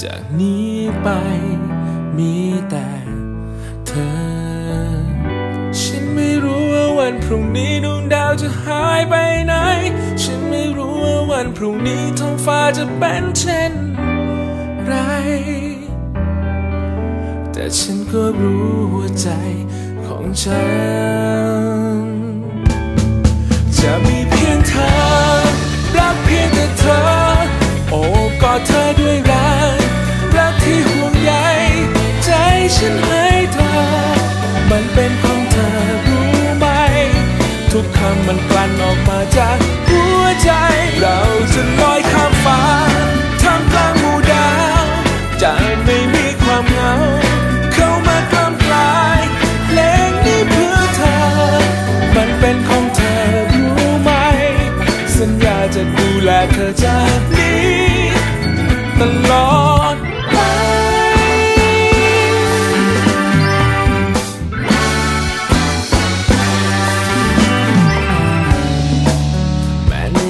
จากนี้ไปมีแต่เธอ ฉันไม่รู้ว่าวันพรุ่งนี้ดวงดาวจะหายไปไหน ฉันไม่รู้ว่าวันพรุ่งนี้ท้องฟ้าจะเป็นเช่นไร แต่ฉันก็รู้หัวใจของฉัน จะมีเพียงเธอ รักเพียงแต่เธอ โอบกอดเธอ ออกมาจากหัวใจ เราจะลอยข้ามฟ้าท่ามกลางหมู่ดาวจะไม่มีความเหงา เข้ามากล้ำกลายเพลงนี้เพื่อเธอ มันเป็นของเธอรู้ไหม สัญญาจะดูแลเธอจาก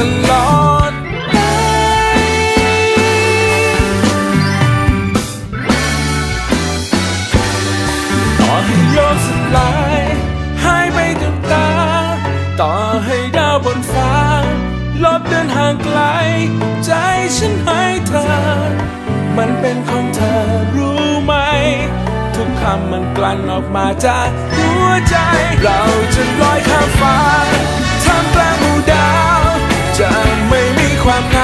ตลอดไปต่อให้โลกสลายหายไปกับตา ต่อให้ดาวบนฟ้า ลบเดินห่างไกล ใจฉันให้เธอ มันเป็นของเธอรู้ไหม ทุกคำมันกลั่นออกมาจากหัวใจ เราจะลอยข้ามฟ้าทำ จะไม่มีความ